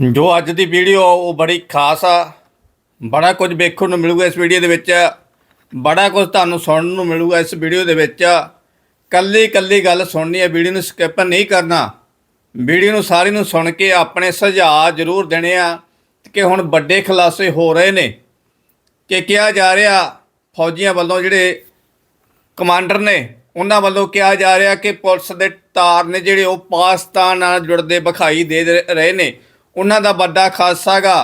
ਜੋ ਅੱਜ ਦੀ ਵੀਡੀਓ ਉਹ ਬੜੀ ਖਾਸ ਆ, ਬੜਾ ਕੁਝ ਵੇਖਣ ਨੂੰ ਮਿਲੂਗਾ ਇਸ ਵੀਡੀਓ ਦੇ ਵਿੱਚ, ਬੜਾ ਕੁਝ ਤੁਹਾਨੂੰ ਸੁਣਨ ਨੂੰ ਮਿਲੂਗਾ ਇਸ ਵੀਡੀਓ ਦੇ ਵਿੱਚ। ਕੱਲੀ ਕੱਲੀ ਗੱਲ ਸੁਣਨੀ ਹੈ, ਵੀਡੀਓ ਨੂੰ ਸਕਿਪ ਨਹੀਂ ਕਰਨਾ। ਵੀਡੀਓ ਨੂੰ ਸਾਰੀ ਨੂੰ ਸੁਣ ਕੇ ਆਪਣੇ ਸੁਝਾਅ ਜ਼ਰੂਰ ਦੇਣੇ ਆ ਕਿ ਹੁਣ ਵੱਡੇ ਖੁਲਾਸੇ ਹੋ ਰਹੇ ਨੇ। ਕਿ ਕਿਹਾ ਜਾ ਰਿਹਾ, ਫੌਜੀਆਂ ਵੱਲੋਂ ਜਿਹੜੇ ਕਮਾਂਡਰ ਨੇ, ਉਹਨਾਂ ਵੱਲੋਂ ਕਿਹਾ ਜਾ ਰਿਹਾ ਕਿ ਪੁਲਿਸ ਦੇ ਤਾਰ ਨੇ ਜਿਹੜੇ ਉਹ ਪਾਕਿਸਤਾਨ ਨਾਲ ਜੁੜਦੇ ਵਿਖਾਈ ਦੇ ਰਹੇ ਨੇ। ਉਹਨਾਂ ਦਾ ਵੱਡਾ ਖਾਸਾ ਗਾ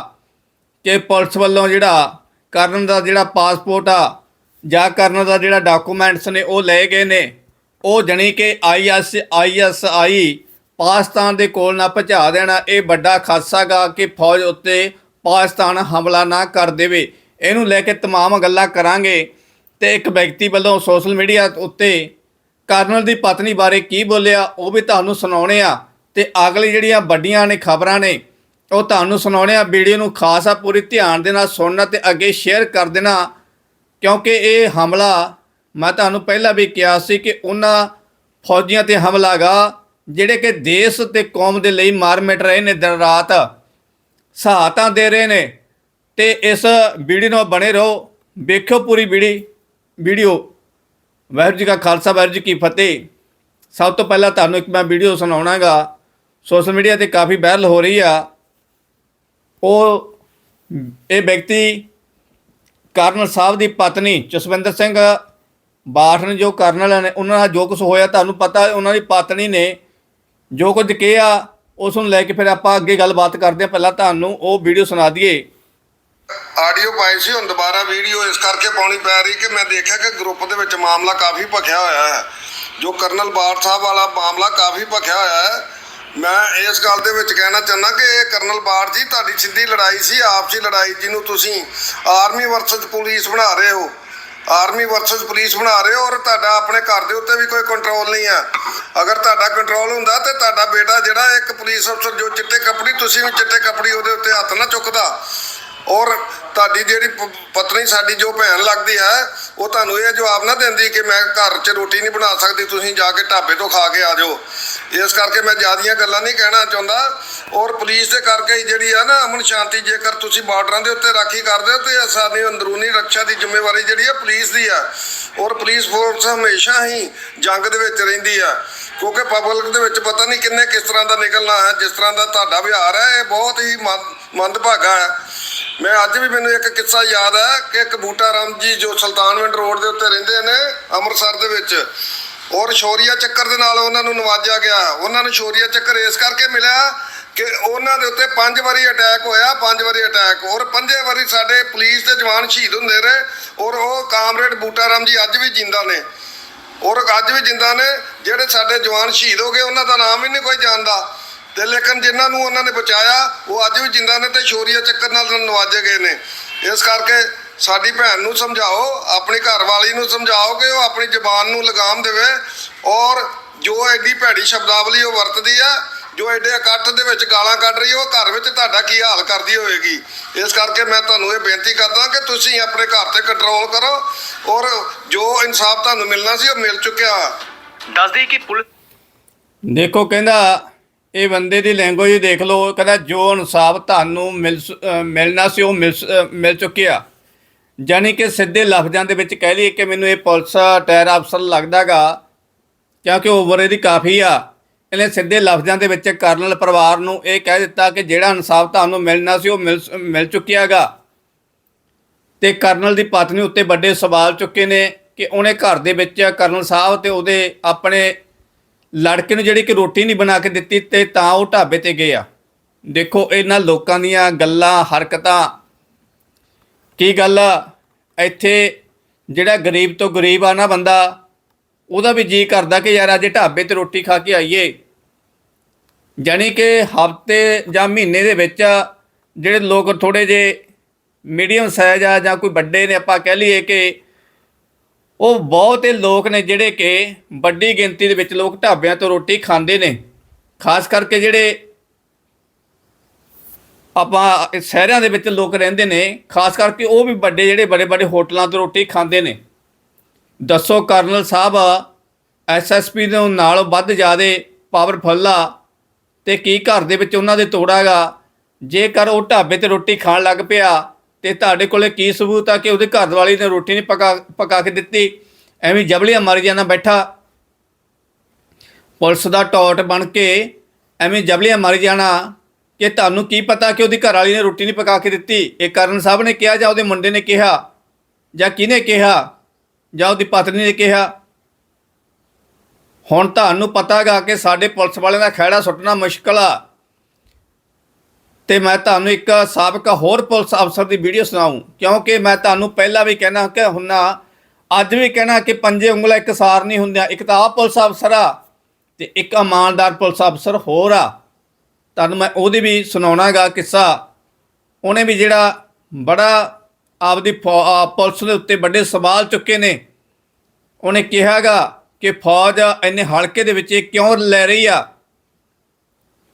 ਕਿ ਪੁਲਿਸ ਵੱਲੋਂ ਜਿਹੜਾ ਕਰਨ ਦਾ ਜਿਹੜਾ ਪਾਸਪੋਰਟ ਆ ਜਾਂ ਕਰਨ ਦਾ ਜਿਹੜਾ ਡਾਕੂਮੈਂਟਸ ਨੇ ਉਹ ਲਏ ਗਏ ਨੇ ਉਹ ਜਣੀ ਕਿ ਆਈਐਸ ਆਈਐਸਆਈ ਪਾਕਿਸਤਾਨ ਦੇ ਕੋਲ ਨਾ ਪਹੁੰਚਾ ਦੇਣਾ ਇਹ ਵੱਡਾ ਖਾਸਾ ਗਾ ਕਿ ਫੌਜ ਉੱਤੇ ਪਾਕਿਸਤਾਨ ਹਮਲਾ ਨਾ ਕਰ ਦੇਵੇ ਇਹਨੂੰ ਲੈ ਕੇ तमाम ਗੱਲਾਂ ਕਰਾਂਗੇ ਤੇ ਇੱਕ ਵਿਅਕਤੀ ਵੱਲੋਂ ਸੋਸ਼ਲ ਮੀਡੀਆ ਉੱਤੇ ਕਰਨਲ ਦੀ ਪਤਨੀ ਬਾਰੇ ਕੀ ਬੋਲਿਆ ਉਹ ਵੀ ਤੁਹਾਨੂੰ ਸੁਣਾਉਣੇ ਆ ਤੇ ਅਗਲੀ ਜਿਹੜੀਆਂ ਵੱਡੀਆਂ ਨੇ ਖਬਰਾਂ ਨੇ ਉਹ ਤੁਹਾਨੂੰ ਸੁਣਾਉਣੇ ਆ, ਵੀਡੀਓ ਨੂੰ ਖਾਸ ਆ, ਪੂਰੀ ਧਿਆਨ ਦੇ ਨਾਲ ਸੁਣਨਾ ਤੇ ਅੱਗੇ ਸ਼ੇਅਰ ਕਰ ਦੇਣਾ, ਕਿਉਂਕਿ ਇਹ ਹਮਲਾ, ਮੈਂ ਤੁਹਾਨੂੰ ਪਹਿਲਾਂ ਵੀ ਕਿਹਾ ਸੀ ਕਿ ਉਹਨਾਂ ਫੌਜੀਆਂ ਤੇ ਹਮਲਾ ਗਾ ਜਿਹੜੇ ਕਿ ਦੇਸ਼ ਤੇ ਕੌਮ ਦੇ ਲਈ ਮਾਰ ਮਿਟ ਰਹੇ ਨੇ ਦਿਨ ਰਾਤ, ਸਹਾਇਤਾ ਦੇ ਰਹੇ ਨੇ, ਤੇ ਇਸ ਵੀਡੀਓ ਨਾਲ ਬਣੇ ਰਹੋ, ਵੇਖਿਓ ਪੂਰੀ ਵੀਡੀ, ਵੀਡੀਓ। ਵਾਹਿਗੁਰੂ ਜੀ ਕਾ ਖਾਲਸਾ, ਵਾਹਿਗੁਰੂ ਜੀ ਕੀ ਫਤਿਹ। ਸਭ ਤੋਂ ਪਹਿਲਾਂ ਤੁਹਾਨੂੰ ਇੱਕ ਮੈਂ ਵੀਡੀਓ ਸੁਣਾਉਣਾਗਾ ਸੋਸ਼ਲ ਮੀਡੀਆ ਤੇ ਕਾਫੀ ਵਾਇਰਲ ਹੋ ਰਹੀ ਆ। ਉਹ ਇਹ ਵਿਅਕਤੀ ਕਰਨਲ ਸਾਹਿਬ ਦੀ ਪਤਨੀ ਜਸਵਿੰਦਰ ਸਿੰਘ ਬਾਠ ਨੇ ਜੋ ਕਰਨਲ ਨੇ ਉਹਨਾਂ ਨਾਲ ਜੋ ਕੁਝ ਹੋਇਆ ਤੁਹਾਨੂੰ ਪਤਾ ਉਹਨਾਂ ਦੀ ਪਤਨੀ ਨੇ ਜੋ ਕੁਝ ਕਿਹਾ ਉਸ ਨੂੰ ਲੈ ਕੇ ਫਿਰ ਆਪਾਂ ਅੱਗੇ ਗੱਲਬਾਤ ਕਰਦੇ ਹਾਂ। ਪਹਿਲਾਂ ਤੁਹਾਨੂੰ ਉਹ ਵੀਡੀਓ ਸੁਣਾ ਦਈਏ। ਆਡੀਓ ਪਾਈ ਸੀ ਹੁਣ ਦੁਬਾਰਾ ਵੀਡੀਓ ਇਸ ਕਰਕੇ ਪਾਉਣੀ ਪੈ ਰਹੀ ਕਿ ਮੈਂ ਦੇਖਿਆ ਕਿ ਗਰੁੱਪ ਦੇ ਵਿੱਚ ਮਾਮਲਾ ਕਾਫੀ ਭਖਿਆ ਹੋਇਆ ਹੈ। ਜੋ ਕਰਨਲ ਬਾਠ ਸਾਹਿਬ ਵਾਲਾ ਮਾਮਲਾ ਕਾਫੀ ਭਖਿਆ ਹੋਇਆ ਹੈ ਮੈਂ ਇਸ ਗੱਲ ਦੇ ਵਿੱਚ ਕਹਿਣਾ ਚਾਹੁੰਦਾ ਕਿ ਇਹ ਕਰਨਲ ਬਾਠ ਜੀ, ਤੁਹਾਡੀ ਸਿੱਧੀ ਲੜਾਈ ਸੀ, ਆਪਸੀ ਲੜਾਈ ਜਿਹਨੂੰ ਤੁਸੀਂ ਆਰਮੀ ਵਰਸਸ ਪੁਲਿਸ ਬਣਾ ਰਹੇ ਹੋ। ਆਰਮੀ ਵਰਸਸ ਪੁਲਿਸ ਬਣਾ ਰਹੇ ਹੋ ਔਰ ਤੁਹਾਡਾ ਆਪਣੇ ਘਰ ਦੇ ਉੱਤੇ ਵੀ ਕੋਈ ਕੰਟਰੋਲ ਨਹੀਂ ਆ ਅਗਰ ਤੁਹਾਡਾ ਕੰਟਰੋਲ ਹੁੰਦਾ ਤੇ ਤੁਹਾਡਾ ਬੇਟਾ ਜਿਹੜਾ ਇੱਕ ਪੁਲਿਸ ਅਫਸਰ ਜੋ ਚਿੱਟੇ ਕੱਪੜੀ, ਤੁਸੀਂ ਵੀ ਚਿੱਟੇ ਕੱਪੜੀ ਉਹਦੇ ਉੱਤੇ ਹੱਥ ਨਾ ਚੁੱਕਦਾ। ਔਰ ਤੁਹਾਡੀ ਜਿਹੜੀ ਪ- ਪਤਨੀ ਸਾਡੀ ਜੋ ਭੈਣ ਲੱਗਦੀ ਹੈ, ਉਹ ਤੁਹਾਨੂੰ ਇਹ ਜਵਾਬ ਨਾ ਦਿੰਦੀ ਕਿ ਮੈਂ ਘਰ 'ਚ ਰੋਟੀ ਨਹੀਂ ਬਣਾ ਸਕਦੀ, ਤੁਸੀਂ ਜਾ ਕੇ ਢਾਬੇ ਤੋਂ ਖਾ ਕੇ ਆ ਜਾਓ। ਇਸ ਕਰਕੇ ਮੈਂ ਜ਼ਿਆਦੀਆਂ ਗੱਲਾਂ ਨਹੀਂ ਕਹਿਣਾ ਚਾਹੁੰਦਾ। ਔਰ ਪੁਲਿਸ ਦੇ ਕਰਕੇ ਜਿਹੜੀ ਆ ਨਾ ਅਮਨ ਸ਼ਾਂਤੀ, ਜੇਕਰ ਤੁਸੀਂ ਬਾਰਡਰਾਂ ਦੇ ਉੱਤੇ ਰਾਖੀ ਕਰਦੇ ਹੋ, ਤੇ ਸਾਡੀ ਅੰਦਰੂਨੀ ਰੱਖਿਆ ਦੀ ਜ਼ਿੰਮੇਵਾਰੀ ਜਿਹੜੀ ਆ ਪੁਲਿਸ ਦੀ ਆ। ਔਰ ਪੁਲਿਸ ਫੋਰਸ ਹਮੇਸ਼ਾ ਹੀ ਜੰਗ ਦੇ ਵਿੱਚ ਰਹਿੰਦੀ ਆ। ਕਿਉਂਕਿ ਪਬਲਿਕ ਦੇ ਵਿੱਚ ਪਤਾ ਨਹੀਂ ਕਿੰਨੇ ਕਿਸ ਤਰ੍ਹਾਂ ਦਾ ਨਿਕਲਣਾ ਹੈ, ਜਿਸ ਤਰ੍ਹਾਂ ਦਾ ਤੁਹਾਡਾ ਵਿਹਾਰ ਹੈ, ਇਹ ਬਹੁਤ ਹੀ ਮੰਦ- ਮੰਦਭਾਗਾ ਹੈ। ਮੈਂ ਅੱਜ ਵੀ ਮੈਨੂੰ ਇੱਕ ਕਿੱਸਾ ਯਾਦ ਹੈ ਕਿ ਇੱਕ ਬੂਟਾ ਰਾਮ ਜੀ ਜੋ ਸੁਲਤਾਨਵਿੰਡ ਰੋਡ ਦੇ ਉੱਤੇ ਰਹਿੰਦੇ ਨੇ ਅੰਮ੍ਰਿਤਸਰ ਦੇ ਵਿੱਚ, ਔਰ ਸ਼ੌਰੀਆ ਚੱਕਰ ਦੇ ਨਾਲ ਉਹਨਾਂ ਨੂੰ ਨਵਾਜਿਆ ਗਿਆ। ਉਹਨਾਂ ਨੂੰ ਸ਼ੌਰੀਆ ਚੱਕਰ ਇਸ ਕਰਕੇ ਮਿਲਿਆ ਕਿ ਉਹਨਾਂ ਦੇ ਉੱਤੇ ਪੰਜ ਵਾਰੀ ਅਟੈਕ ਹੋਇਆ, ਪੰਜ ਵਾਰੀ ਅਟੈਕ ਔਰ ਪੰਜੇ ਵਾਰੀ ਸਾਡੇ ਪੁਲਿਸ ਦੇ ਜਵਾਨ ਸ਼ਹੀਦ ਹੁੰਦੇ ਰਹੇ, ਔਰ ਉਹ ਕਾਮਰੇਡ ਬੂਟਾ ਰਾਮ ਜੀ ਅੱਜ ਵੀ ਜਿੰਦਾ ਨੇ। ਔਰ ਅੱਜ ਵੀ ਜਿੰਦਾ ਨੇ, ਜਿਹੜੇ ਸਾਡੇ ਜਵਾਨ ਸ਼ਹੀਦ ਹੋ ਗਏ, ਉਹਨਾਂ ਦਾ ਨਾਮ ਹੀ ਨਹੀਂ ਕੋਈ ਜਾਣਦਾ। ਤੇ ਲੇਕਿਨ ਜਿਨ੍ਹਾਂ ਨੂੰ ਉਹਨਾਂ ਨੇ ਬਚਾਇਆ ਉਹ ਅੱਜ ਵੀ ਜਿੰਦਾ ਨੇ ਤੇ ਸ਼ੌਰੀਆ ਚੱਕਰ ਨਾਲ ਨਵਾਜੇ ਗਏ ਨੇ। ਇਸ ਕਰਕੇ ਸਾਡੀ ਭੈਣ ਨੂੰ ਸਮਝਾਓ ਆਪਣੀ ਘਰ ਵਾਲੀ ਨੂੰ ਸਮਝਾਓ ਕਿ ਉਹ ਆਪਣੀ ਜ਼ਬਾਨ ਨੂੰ ਲਗਾਮ ਦੇਵੇ ਔਰ ਜੋ ਐਡੀ ਭੈੜੀ ਸ਼ਬਦਾਵਲੀ ਉਹ ਵਰਤਦੀ ਆ ਜੋ ਐਡੇ ਇਕੱਠ ਦੇ ਵਿੱਚ ਗਾਲਾਂ ਕੱਢ ਰਹੀ ਹੈ, ਉਹ ਘਰ ਵਿੱਚ ਤੁਹਾਡਾ ਕੀ ਹਾਲ ਕਰਦੀ ਹੋਵੇਗੀ। ਇਸ ਕਰਕੇ ਮੈਂ ਤੁਹਾਨੂੰ ਇਹ ਬੇਨਤੀ ਕਰਦਾ ਕਿ ਤੁਸੀਂ ਆਪਣੇ ਘਰ ਤੇ ਕੰਟਰੋਲ ਕਰੋ ਔਰ ਜੋ ਇਨਸਾਫ ਤੁਹਾਨੂੰ ਮਿਲਣਾ ਸੀ ਉਹ ਮਿਲ ਚੁੱਕਿਆ। ਦੱਸਦੀ ਕਿ ਪੁਲਿਸ ਦੇਖੋ ਕਹਿੰਦਾ ਇਹ ਬੰਦੇ ਦੀ ਲੈਂਗੁਏਜ ਦੇਖ ਲਓ ਕਹਿੰਦਾ ਜੋ ਇਨਸਾਫ ਤੁਹਾਨੂੰ ਮਿਲ ਸ- ਮਿਲਣਾ ਸੀ ਉਹ ਮਿਲ ਮਿਲ ਚੁੱਕਿਆ। ਜਾਨੀ ਕਿ ਸਿੱਧੇ ਲਫ਼ਜ਼ਾਂ ਦੇ ਵਿੱਚ ਕਹਿ ਲਈਏ ਕਿ ਮੈਨੂੰ ਇਹ ਪੁਲਿਸ ਟਾਇਰ ਅਫਸਰ ਲੱਗਦਾਗਾ, ਕਿਉਂਕਿ ਉਮਰ ਇਹਦੀ ਕਾਫੀ ਆ। ਇਹਨੇ ਸਿੱਧੇ ਲਫ਼ਜ਼ਾਂ ਦੇ ਵਿੱਚ ਕਰਨਲ ਪਰਿਵਾਰ ਨੂੰ ਇਹ ਕਹਿ ਦਿੱਤਾ ਕਿ ਜਿਹੜਾ ਇਨਸਾਫ ਤੁਹਾਨੂੰ ਮਿਲਣਾ ਸੀ ਉਹ ਮਿਲ ਸ- ਮਿਲ ਚੁੱਕਿਆਗਾ। ਤੇ ਕਰਨਲ ਦੀ ਪਤਨੀ ਉੱਤੇ ਵੱਡੇ ਸਵਾਲ ਚੁੱਕੇ ਨੇ ਕਿ ਉਹਨੇ ਘਰ ਦੇ ਵਿੱਚ ਕਰਨਲ ਸਾਹਿਬ ਤੇ ਉਹਦੇ ਆਪਣੇ ਲੜਕੇ ਨੂੰ ਜਿਹੜੀ ਕਿ ਰੋਟੀ ਨਹੀਂ ਬਣਾ ਕੇ ਦਿੱਤੀ ਤੇ ਤਾਂ ਉਹ ਢਾਬੇ ਤੇ ਗਏ ਆ। ਦੇਖੋ ਇਹਨਾਂ ਲੋਕਾਂ ਦੀਆਂ ਗੱਲਾਂ ਹਰਕਤਾਂ। ਕੀ ਗੱਲ ਆ, ਇੱਥੇ ਜਿਹੜਾ ਗਰੀਬ ਤੋਂ ਗਰੀਬ ਆ ਨਾ ਬੰਦਾ ਉਹਦਾ ਵੀ ਜੀ ਕਰਦਾ ਕਿ ਯਾਰ ਅੱਜ ਢਾਬੇ ਤੇ ਰੋਟੀ ਖਾ ਕੇ ਆਈਏ। ਜਾਣੀ ਕਿ ਹਫ਼ਤੇ ਜਾਂ ਮਹੀਨੇ ਦੇ ਵਿੱਚ ਜਿਹੜੇ ਲੋਕ ਥੋੜੇ ਜੇ ਮੀਡੀਅਮ ਸਾਈਜ਼ ਆ ਜਾਂ ਕੋਈ ਵੱਡੇ ਨੇ ਆਪਾਂ ਕਹਿ ਲਈਏ ਕਿ ਉਹ ਬਹੁਤੇ ਲੋਕ ਨੇ ਜਿਹੜੇ ਕਿ ਵੱਡੀ ਗਿਣਤੀ ਦੇ ਵਿੱਚ ਲੋਕ ਢਾਬਿਆਂ ਤੋਂ ਰੋਟੀ ਖਾਂਦੇ ਨੇ। ਖਾਸ ਕਰਕੇ ਜਿਹੜੇ ਆਪਾਂ ਸ਼ਹਿਰਾਂ ਦੇ ਵਿੱਚ ਲੋਕ ਰਹਿੰਦੇ ਨੇ, ਖਾਸ ਕਰਕੇ ਉਹ ਵੀ ਵੱਡੇ ਜਿਹੜੇ ਬੜੇ ਬੜੇ ਹੋਟਲਾਂ ਤੋਂ ਰੋਟੀ ਖਾਂਦੇ ਨੇ। ਦੱਸੋ ਕਰਨਲ ਸਾਹਿਬ ਐਸਐਸਪੀ ਦੇ ਨਾਲੋਂ ਵੱਧ ਜ਼ਿਆਦੇ ਪਾਵਰਫੁੱਲ ਆ ਤੇ ਕੀ ਘਰ ਦੇ ਵਿੱਚ ਉਹਨਾਂ ਦੇ ਤੋੜਾਗਾ ਜੇਕਰ ਉਹ ਢਾਬੇ ਤੇ ਰੋਟੀ ਖਾਣ ਲੱਗ ਪਿਆ ਤੇ ਤੁਹਾਡੇ ਕੋਲੇ ਕੀ ਸਬੂਤ ਆ ਕਿ ਉਹਦੇ ਘਰ ਵਾਲੀ ਨੇ ਰੋਟੀ ਨਹੀਂ ਪਕਾ ਪਕਾ ਕੇ ਦਿੱਤੀ? ਐਵੇਂ ਜਬਲੀਆਂ ਮਾਰੀ ਜਾਣਾ ਬੈਠਾ। ਪੁਲਿਸ ਦਾ ਟੌਟ ਬਣ ਕੇ ਐਵੇਂ ਜਬਲੀਆਂ ਮਾਰੀ ਜਾਣਾ। ਕਿ ਤੁਹਾਨੂੰ ਕੀ ਪਤਾ ਕਿ ਉਹਦੀ ਘਰ ਵਾਲੀ ਨੇ ਰੋਟੀ ਨਹੀਂ ਪਕਾ ਕੇ ਦਿੱਤੀ? ਇਹ ਕਰਨ ਸਾਹਿਬ ਨੇ ਕਿਹਾ ਜਾਂ ਉਹਦੇ ਮੁੰਡੇ ਨੇ ਕਿਹਾ? ਜਾਂ ਕਿਹਨੇ ਕਿਹਾ? ਜਾਂ ਉਹਦੀ ਪਤਨੀ ਨੇ ਕਿਹਾ? ਹੁਣ ਤੁਹਾਨੂੰ ਪਤਾਗਾ ਕਿ ਸਾਡੇ ਪੁਲਿਸ ਵਾਲਿਆਂ ਦਾ ਖਹਿੜਾ ਸੁੱਟਣਾ ਮੁਸ਼ਕਲ ਆ। ਤੇ ਮੈਂ ਤੁਹਾਨੂੰ ਇੱਕ ਸਾਬਕਾ ਹੋਰ ਪੁਲਿਸ ਅਫਸਰ ਦੀ ਵੀਡੀਓ ਸੁਣਾਉਂ ਕਿਉਂਕਿ ਮੈਂ ਤੁਹਾਨੂੰ ਪਹਿਲਾਂ ਵੀ ਕਹਿਣਾ ਕਿ ਹੁੰਨਾ ਅੱਜ ਵੀ ਕਹਿਣਾ ਕਿ ਪੰਜੇ ਉਂਗਲਾਂ ਇੱਕ ਸਾਰ ਨਹੀਂ ਹੁੰਦੀਆਂ, ਇੱਕ ਤਾਂ ਆ ਪੁਲਿਸ ਅਫਸਰ ਆ ਤੇ ਇੱਕ ਇਮਾਨਦਾਰ ਪੁਲਿਸ ਅਫਸਰ ਹੋਰ ਆ। ਤੁਹਾਨੂੰ ਮੈਂ ਉਹਦੀ ਵੀ ਸੁਣਾਉਣਾਗਾ ਕਿੱਸਾ। ਉਹਨੇ ਵੀ ਜਿਹੜਾ ਬੜਾ ਆਪਦੀ ਫੌ- ਪੁਲਿਸ ਦੇ ਉੱਤੇ ਵੱਡੇ ਸਵਾਲ ਚੁੱਕੇ ਨੇ। ਉਹਨੇ ਕਿਹਾਗਾ ਕਿ ਫੌਜ ਇੰਨੇ ਹਲਕੇ ਦੇ ਵਿੱਚ ਇਹ ਕਿਉਂ ਲੈ ਰਹੀ ਆ?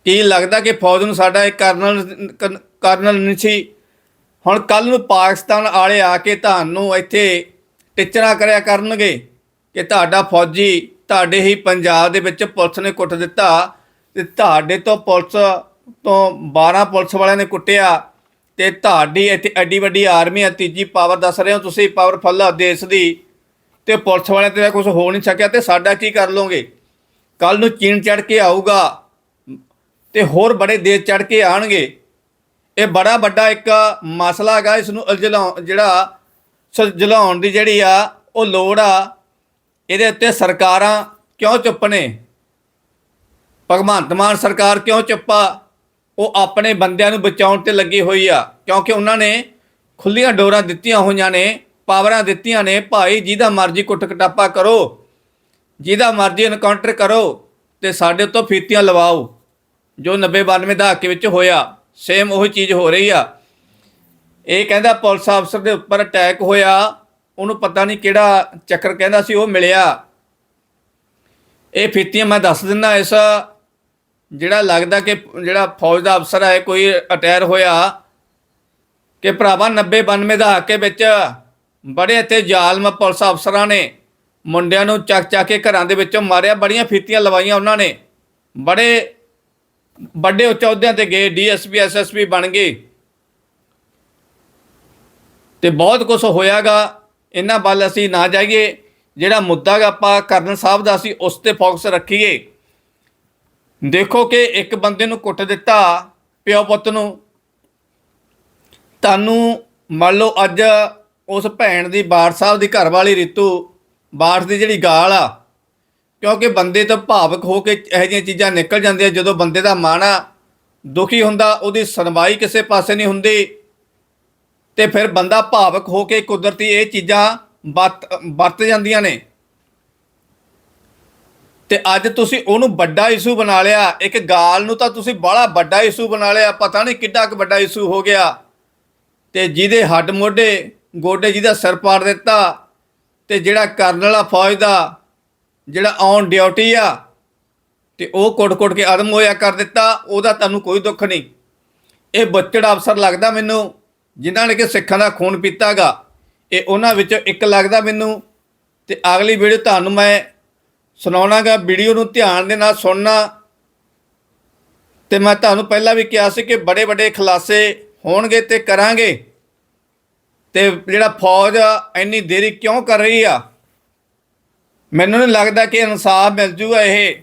ਕੀ ਲੱਗਦਾ ਕਿ ਫੌਜ ਨੂੰ ਸਾਡਾ ਇੱਕ ਕਰਨਲ ਕਰਨਲ ਨਹੀਂ ਸੀ? ਹੁਣ ਕੱਲ ਨੂੰ ਪਾਕਿਸਤਾਨ ਵਾਲੇ ਆ ਕੇ ਤੁਹਾਨੂੰ ਇੱਥੇ ਟਿਚਰਾ ਕਰਿਆ ਕਰਨਗੇ ਕਿ ਤੁਹਾਡਾ ਫੌਜੀ ਤੁਹਾਡੇ ਹੀ ਪੰਜਾਬ ਦੇ ਵਿੱਚ ਪੁਲਿਸ ਨੇ ਕੁੱਟ ਦਿੱਤਾ ਤੇ ਤੁਹਾਡੇ ਤੋਂ ਪੁਲਿਸ ਤੋਂ 12 ਪੁਲਿਸ ਵਾਲਿਆਂ ਨੇ ਕੁੱਟਿਆ ਤੇ ਤੁਹਾਡੀ ਇੱਥੇ ਐਡੀ ਵੱਡੀ ਆਰਮੀ ਆ, ਤੀਜੀ ਪਾਵਰ ਦੱਸ ਰਹੇ ਹੋ ਤੁਸੀਂ ਪਾਵਰਫੁੱਲ ਆ ਦੇਸ਼ ਦੀ ਤੇ ਪੁਲਿਸ ਵਾਲਿਆਂ ਤੇ ਕੁਝ ਹੋ ਨਹੀਂ ਸਕਿਆ ਤੇ ਸਾਡਾ ਕੀ ਕਰ ਲੋਗੇ ਕੱਲ ਨੂੰ ਚੀਨ ਚੜ ਕੇ ਆਊਗਾ। ਤੇ ਹੋਰ ਬੜੇ ਦੇਸ਼ ਚੜ ਕੇ ਆਣਗੇ ਇਹ ਬੜਾ ਵੱਡਾ ਇੱਕ ਮਸਲਾ ਹੈਗਾ ਇਸ ਨੂੰ ਉਲਝਾਉ ਜਿਹੜਾ ਸੁਲਝਾਉਣ ਦੀ ਜਿਹੜੀ ਆ, ਉਹ ਲੋੜ ਆ। ਇਹਦੇ ਉੱਤੇ ਸਰਕਾਰਾਂ ਕਿਉਂ ਚੁੱਪ ਨੇ? ਭਗਵੰਤ ਮਾਨ ਸਰਕਾਰ ਕਿਉਂ ਚੁੱਪਾ ਉਹ ਆਪਣੇ ਬੰਦਿਆਂ ਨੂੰ ਬਚਾਉਣ ਤੇ ਲੱਗੀ ਹੋਈ ਆ, ਕਿਉਂਕਿ ਉਹਨਾਂ ਨੇ ਖੁੱਲੀਆਂ ਡੋਰਾਂ ਦਿੱਤੀਆਂ ਹੋਈਆਂ ਨੇ, ਪਾਵਰਾਂ ਦਿੱਤੀਆਂ ਨੇ, ਭਾਈ ਜਿਹਦਾ ਮਰਜ਼ੀ ਕੁੱਟ ਕਟਾਪਾ ਕਰੋ, ਜਿਹਦਾ ਮਰਜ਼ੀ ਐਨਕਾਊਂਟਰ ਕਰੋ ਤੇ ਸਾਡੇ ਤੋਂ ਫੀਤੀਆਂ ਲਵਾਓ। ਜੋ 90 92 ਦਹਾਕੇ ਵਿੱਚ ਹੋਇਆ ਸੇਮ ਉਹੀ ਚੀਜ਼ ਹੋ ਰਹੀ ਆ। ਇਹ ਕਹਿੰਦਾ ਪੁਲਿਸ ਅਫਸਰ ਦੇ ਉੱਪਰ ਅਟੈਕ ਹੋਇਆ, ਉਹਨੂੰ ਪਤਾ ਨਹੀਂ ਕਿਹੜਾ ਚੱਕਰ ਕਹਿੰਦਾ ਸੀ, ਉਹ ਮਿਲਿਆ। ਇਹ ਫੀਤੀਆਂ ਮੈਂ ਦੱਸ ਦਿੰਦਾ ਇਸ, ਜਿਹੜਾ ਲੱਗਦਾ ਕਿ ਜਿਹੜਾ ਫੌਜ ਦਾ ਅਫਸਰ ਹੈ ਕੋਈ ਅਟੈਰ ਹੋਇਆ, ਕਿ ਭਰਾਵਾ 90 92 ਦਹਾਕੇ ਵਿੱਚ ਬੜੇ ਇੱਥੇ ਜ਼ਾਲਮ ਪੁਲਿਸ ਅਫਸਰਾਂ ਨੇ ਮੁੰਡਿਆਂ ਨੂੰ ਚੱਕ ਚੱਕ ਕੇ ਘਰਾਂ ਦੇ ਵਿੱਚੋਂ ਮਾਰਿਆ, ਬੜੀਆਂ ਫੀਤੀਆਂ ਲਵਾਈਆਂ ਉਹਨਾਂ ਨੇ। ਬੜੇ ਵੱਡੇ ਉੱਚ ਅਹੁਦਿਆਂ ਤੇ ਗਏ, ਡੀਐਸਪੀ, ਐਸਐਸਪੀ ਬਣ ਗਏ। ਤੇ ਬਹੁਤ ਕੁਝ ਹੋਇਆਗਾ। ਇਹਨਾਂ ਵੱਲ ਅਸੀਂ ਨਾ ਜਾਈਏ। ਜਿਹੜਾ ਮੁੱਦਾ ਗਾ ਆਪਾਂ ਕਰਨ ਸਾਹਿਬ ਦਾ ਸੀ ਉਸ ਤੇ ਫੋਕਸ ਰੱਖੀਏ। ਦੇਖੋ ਕਿ ਇੱਕ ਬੰਦੇ ਨੂੰ ਕੁੱਟ ਦਿੱਤਾ ਪਿਓ ਪੁੱਤ ਨੂੰ। ਤੁਹਾਨੂੰ ਮੰਨ ਲਓ ਅੱਜ ਉਸ ਭੈਣ ਦੀ ਬਾੜ ਸਾਹਿਬ ਦੀ ਘਰ ਵਾਲੀ ਰਿਤੂ ਬਾੜ ਦੀ ਜਿਹੜੀ ਗਾਲ ਆ ਕਿਉਂਕਿ ਬੰਦੇ ਤੋਂ ਭਾਵਕ ਹੋ ਕੇ ਇਹੋ ਜਿਹੀਆਂ ਚੀਜ਼ਾਂ ਨਿਕਲ ਜਾਂਦੀਆਂ, ਜਦੋਂ ਬੰਦੇ ਦਾ ਮਨ ਦੁਖੀ ਹੁੰਦਾ, ਉਹਦੀ ਸੁਣਵਾਈ ਕਿਸੇ ਪਾਸੇ ਨਹੀਂ ਹੁੰਦੀ, ਤੇ ਫਿਰ ਬੰਦਾ ਭਾਵਕ ਹੋ ਕੇ ਕੁਦਰਤੀ ਇਹ ਚੀਜ਼ਾਂ ਵਰਤ ਵਰਤ ਜਾਂਦੀਆਂ ਨੇ। ਤੇ ਅੱਜ ਤੁਸੀਂ ਉਹਨੂੰ ਵੱਡਾ ਇਸ਼ੂ ਬਣਾ ਲਿਆ, ਇੱਕ ਗਾਲ ਨੂੰ ਤਾਂ ਤੁਸੀਂ ਬੜਾ ਵੱਡਾ ਇਸ਼ੂ ਬਣਾ ਲਿਆ, ਪਤਾ ਨਹੀਂ ਕਿੱਡਾ ਕੁ ਵੱਡਾ ਇਸ਼ੂ ਹੋ ਗਿਆ। ਤੇ ਜਿਹਦੇ ਹੱਡ ਮੋਢੇ, ਗੋਡੇ ਜਿਹਦਾ ਸਿਰ ਪਾੜ ਦਿੱਤਾ, ਤੇ ਜਿਹੜਾ ਕਰਨ ਵਾਲਾ ਫੌਜ ਦਾ ਜਿਹੜਾ ਔਨ ਡਿਊਟੀ ਆ ਤੇ ਉਹ ਕੁੱਟ-ਕੁੱਟ ਕੇ ਆਦਮ ਹੋਇਆ ਕਰ ਦਿੱਤਾ ਉਹਦਾ ਤੁਹਾਨੂੰ ਕੋਈ ਦੁੱਖ ਨਹੀਂ। ਇਹ ਬੱਚੜਾ ਅਫਸਰ ਲੱਗਦਾ ਮੈਨੂੰ ਜਿਨ੍ਹਾਂ ਨੇ ਕਿ ਸਿੱਖਾਂ ਦਾ ਖੂਨ ਪੀਤਾਗਾ। ਇਹ ਉਹਨਾਂ ਵਿੱਚੋਂ ਇੱਕ ਲੱਗਦਾ ਮੈਨੂੰ ਤੇ ਅਗਲੀ ਵੀਡੀਓ ਤੁਹਾਨੂੰ ਮੈਂ ਸੁਣਾਉਣਾਗਾ ਵੀਡੀਓ ਨੂੰ ਧਿਆਨ ਦੇ ਨਾਲ ਸੁਣਨਾ। ਤੇ ਮੈਂ ਤੁਹਾਨੂੰ ਪਹਿਲਾਂ ਵੀ ਕਿਹਾ ਸੀ ਕਿ ਬੜੇ ਵੱਡੇ ਖੁਲਾਸੇ ਹੋਣਗੇ ਤੇ ਕਰਾਂਗੇ। ਤੇ ਜਿਹੜਾ ਫੌਜ ਆ, ਇੰਨੀ ਦੇਰੀ ਕਿਉਂ ਕਰ ਰਹੀ ਆ? ਮੈਨੂੰ ਨਹੀਂ ਲੱਗਦਾ ਕਿ ਇਨਸਾਫ ਮਿਲ ਜੂਗਾ ਇਹ।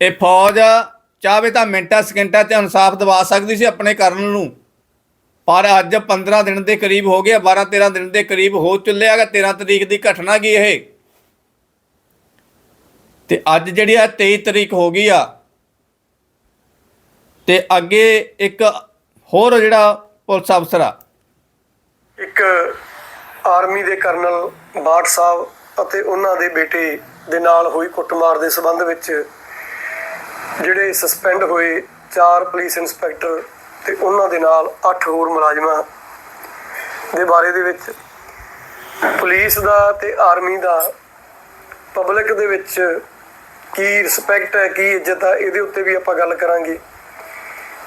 ਇਹ ਫੌਜ ਚਾਹਵੇ ਤਾਂ ਮਿੰਟਾਂ, ਸਕਿੰਟਾਂ 'ਚ ਇਨਸਾਫ ਦਿਵਾ ਸਕਦੀ ਸੀ ਆਪਣੇ ਕਰਨ ਨੂੰ। ਪਰ ਅੱਜ 15 ਦਿਨ ਦੇ ਕਰੀਬ ਹੋ ਗਿਆ 12 13 ਦਿਨ ਦੇ ਕਰੀਬ ਹੋ ਚੱਲਿਆਗਾ 13 ਤਰੀਕ ਦੀ ਘਟਨਾ ਕੀ ਇਹ? ਤੇ ਅੱਜ ਜਿਹੜੀ ਆ 23 ਤਰੀਕ ਹੋ ਗਈ ਆ, ਤੇ ਅੱਗੇ ਇੱਕ ਹੋਰ ਜਿਹੜਾ ਪੁਲਿਸ ਅਫਸਰ ਆ। ਇੱਕ ਆਰਮੀ ਦੇ ਕਰਨਲ ਬਾਟ ਸਾਹਿਬ ਅਤੇ ਉਹਨਾਂ ਦੇ ਬੇਟੇ ਦੇ ਨਾਲ ਹੋਈ ਕੁੱਟਮਾਰ ਦੇ ਸਬੰਧ ਵਿੱਚ ਜਿਹੜੇ ਸਸਪੈਂਡ ਹੋਏ ਚਾਰ ਪੁਲਿਸ ਇੰਸਪੈਕਟਰ ਤੇ ਉਹਨਾਂ ਦੇ ਨਾਲ 8 ਹੋਰ ਮੁਲਾਜ਼ਮਾਂ ਦੇ ਬਾਰੇ ਦੇ ਵਿੱਚ ਪੁਲਿਸ ਦਾ ਤੇ ਆਰਮੀ ਦਾ ਪਬਲਿਕ ਦੇ ਵਿੱਚ ਕੀ ਰਿਸਪੈਕਟ ਹੈ, ਕੀ ਇੱਜ਼ਤ ਹੈ ਇਹਦੇ ਉੱਤੇ ਵੀ ਆਪਾਂ ਗੱਲ ਕਰਾਂਗੇ।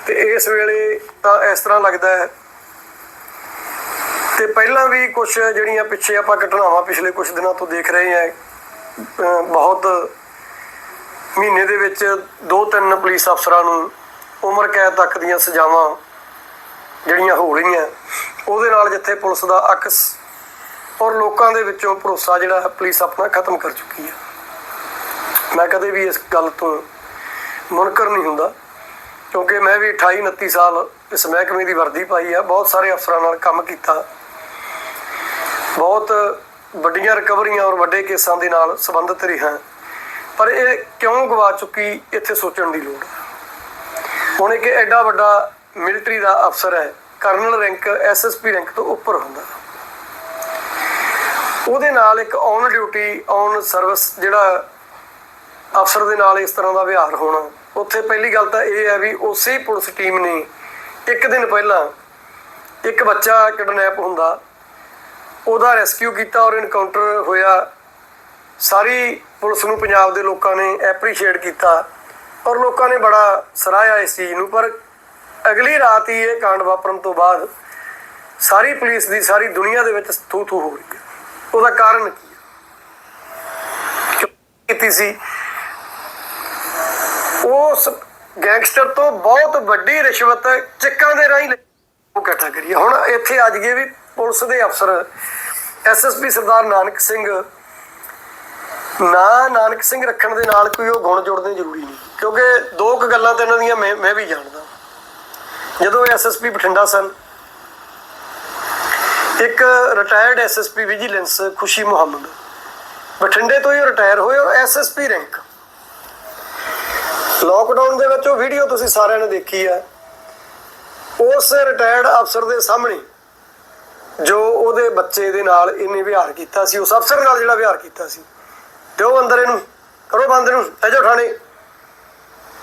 ਤੇ ਇਸ ਵੇਲੇ ਤਾਂ ਇਸ ਤਰ੍ਹਾਂ ਲੱਗਦਾ ਹੈ ਤੇ ਪਹਿਲਾਂ ਵੀ ਕੁਝ ਜਿਹੜੀਆਂ ਪਿੱਛੇ ਆਪਾਂ ਘਟਨਾਵਾਂ ਪਿਛਲੇ ਕੁਝ ਦਿਨਾਂ ਤੋਂ ਦੇਖ ਰਹੇ ਹਾਂ ਬਹੁਤ ਮਹੀਨੇ ਦੇ ਵਿੱਚ ਦੋ ਤਿੰਨ ਪੁਲਿਸ ਅਫਸਰਾਂ ਨੂੰ ਉਮਰ ਕੈਦ ਤੱਕ ਦੀਆਂ ਸਜ਼ਾਵਾਂ ਜਿਹੜੀਆਂ ਹੋ ਰਹੀਆਂ, ਉਹਦੇ ਨਾਲ ਜਿੱਥੇ ਪੁਲਿਸ ਦਾ ਅਕਸ ਔਰ ਲੋਕਾਂ ਦੇ ਵਿੱਚੋਂ ਭਰੋਸਾ ਜਿਹੜਾ ਪੁਲਿਸ ਆਪਣਾ ਖਤਮ ਕਰ ਚੁੱਕੀ ਹੈ। ਮੈਂ ਕਦੇ ਵੀ ਇਸ ਗੱਲ ਤੋਂ ਮੁਨਕਰ ਨਹੀਂ ਹੁੰਦਾ, ਕਿਉਂਕਿ ਮੈਂ ਵੀ 28 29 ਸਾਲ ਇਸ ਮਹਿਕਮੇ ਦੀ ਵਰਦੀ ਪਾਈ ਆ ਬਹੁਤ ਸਾਰੇ ਅਫਸਰਾਂ ਨਾਲ ਕੰਮ ਕੀਤਾ। ਬਹੁਤ ਵੱਡੀਆਂ ਰਿਕਵਰੀਆਂ ਔਰ ਵੱਡੇ ਕੇਸਾਂ ਦੇ ਨਾਲ ਸੰਬੰਧਿਤ ਰਿਹਾ ਪਰ ਇਹ ਕਿਉਂ ਗਵਾ ਚੁੱਕੀ, ਇੱਥੇ ਸੋਚਣ ਦੀ ਲੋੜ ਹੁਣ ਇੱਕ ਐਡਾ ਵੱਡਾ ਮਿਲਟਰੀ ਦਾ ਅਫਸਰ ਹੈ, ਕਰਨਲ ਰੈਂਕ ਐਸਐਸਪੀ ਰੈਂਕ ਤੋਂ ਉੱਪਰ ਹੁੰਦਾ। ਉਹਦੇ ਨਾਲ ਇੱਕ ਔਨ ਡਿਊਟੀ, ਔਨ ਸਰਵਿਸ ਜਿਹੜਾ ਅਫਸਰ ਦੇ ਨਾਲ ਇਸ ਤਰ੍ਹਾਂ ਦਾ ਵਿਹਾਰ ਹੋਣਾ। ਉੱਥੇ ਪਹਿਲੀ ਗੱਲ ਤਾਂ ਇਹ ਹੈ ਵੀ ਉਸੇ ਪੁਲਿਸ ਟੀਮ ਨੇ ਇੱਕ ਦਿਨ ਪਹਿਲਾਂ ਇੱਕ ਬੱਚਾ ਕਿਡਨੈਪ ਹੁੰਦਾ। ਉਹਦਾ ਰੈਸਕਿਊ ਕੀਤਾ ਔਰ ਇਨਕਾਊਂਟਰ ਹੋਇਆ। ਸਾਰੀ ਪੁਲਿਸ ਨੂੰ, ਪੰਜਾਬ ਦੇ ਲੋਕਾਂ ਨੇ ਐਪਰੀਸ਼ੀਏਟ ਕੀਤਾ। ਔਰ ਲੋਕਾਂ ਨੇ ਬੜਾ ਸਰਾਹਿਆ ਇਸ ਚੀਜ਼ ਨੂੰ। ਪਰ ਅਗਲੀ ਰਾਤ ਹੀ ਇਹ ਕਾਂਡ ਵਾਪਰਨ ਤੋਂ ਬਾਅਦ ਸਾਰੀ ਪੁਲਿਸ ਦੀ, ਸਾਰੀ ਦੁਨੀਆ ਦੇ ਵਿੱਚ ਥੂ ਥੂ ਹੋ ਰਹੀ ਹੈ। ਉਹਦਾ ਕਾਰਨ ਕੀ ਹੈ? ਕਿਉਂ ਕੀਤੀ ਸੀ? ਉਸ ਗੈਂਗਸਟਰ ਤੋਂ ਬਹੁਤ ਵੱਡੀ ਰਿਸ਼ਵਤ ਚੱਕਾਂ ਦੇ ਰਾਹੀਂ ਉਹ ਇਕੱਠਾ ਕਰੀਏ ਹੁਣ ਇੱਥੇ ਅੱਜ ਗਏ ਵੀ ਪੁਲਿਸ ਦੇ ਅਫਸਰ ਐਸਐਸਪੀ ਸਰਦਾਰ ਨਾਨਕ ਸਿੰਘ, ਨਾ ਨਾਨਕ ਸਿੰਘ ਰੱਖਣ ਦੇ ਨਾਲ ਕੋਈ ਉਹ ਗੁਣ ਜੋੜਨੇ ਜ਼ਰੂਰੀ ਨਹੀਂ, ਕਿਉਂਕਿ ਦੋ ਕੁ ਗੱਲਾਂ ਤਾਂ ਇਹਨਾਂ ਦੀਆਂ ਮੈਂ ਮੈਂ ਵੀ ਜਾਣਦਾ। ਜਦੋਂ ਐਸਐਸਪੀ ਬਠਿੰਡਾ ਸਨ, ਇੱਕ ਰਿਟਾਇਰਡ ਐਸਐਸਪੀ ਵਿਜੀਲੈਂਸ ਖੁਸ਼ੀ ਮੁਹੰਮਦ, ਬਠਿੰਡੇ ਤੋਂ ਹੀ ਰਿਟਾਇਰ ਹੋਏ ਔਰ ਐਸਐਸਪੀ ਰੈਂਕ ਲੋਕਡਾਊਨ ਦੇ ਵਿੱਚ ਉਹ ਵੀਡੀਓ ਤੁਸੀਂ ਸਾਰਿਆਂ ਨੇ ਦੇਖੀ ਹੈ ਉਸ ਰਿਟਾਇਰਡ ਅਫਸਰ ਦੇ ਸਾਹਮਣੇ ਜੋ ਉਹਦੇ ਬੱਚੇ ਦੇ ਨਾਲ ਇਹਨੇ ਵਿਹਾਰ ਕੀਤਾ ਸੀ, ਉਸ ਅਫਸਰ ਨਾਲ ਜਿਹੜਾ ਵਿਹਾਰ ਕੀਤਾ ਸੀ। ਤੇ ਉਹ ਅੰਦਰ ਇਹਨੂੰ, ਕਰੋ ਬੰਦ ਇਹਨੂੰ, ਲੈ ਜਾਓ ਥਾਣੇ।